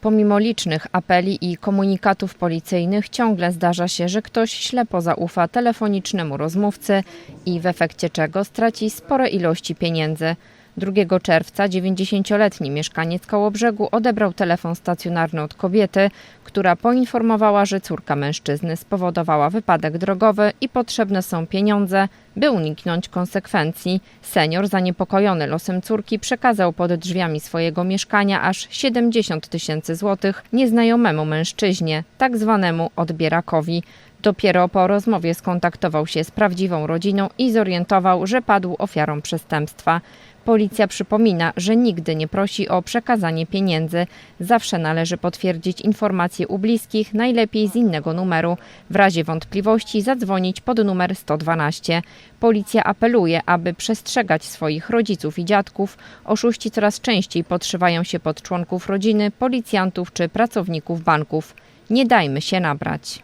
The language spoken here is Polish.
Pomimo licznych apeli i komunikatów policyjnych, ciągle zdarza się, że ktoś ślepo zaufa telefonicznemu rozmówcy i w efekcie czego straci spore ilości pieniędzy. 2 czerwca 90-letni mieszkaniec Kołobrzegu odebrał telefon stacjonarny od kobiety, która poinformowała, że córka mężczyzny spowodowała wypadek drogowy i potrzebne są pieniądze, by uniknąć konsekwencji. Senior, zaniepokojony losem córki, przekazał pod drzwiami swojego mieszkania aż 70 tysięcy złotych nieznajomemu mężczyźnie, tak zwanemu odbierakowi. Dopiero po rozmowie skontaktował się z prawdziwą rodziną i zorientował, że padł ofiarą przestępstwa. Policja przypomina, że nigdy nie prosi o przekazanie pieniędzy. Zawsze należy potwierdzić informacje u bliskich, najlepiej z innego numeru. W razie wątpliwości zadzwonić pod numer 112. Policja apeluje, aby przestrzegać swoich rodziców i dziadków. Oszuści coraz częściej podszywają się pod członków rodziny, policjantów czy pracowników banków. Nie dajmy się nabrać.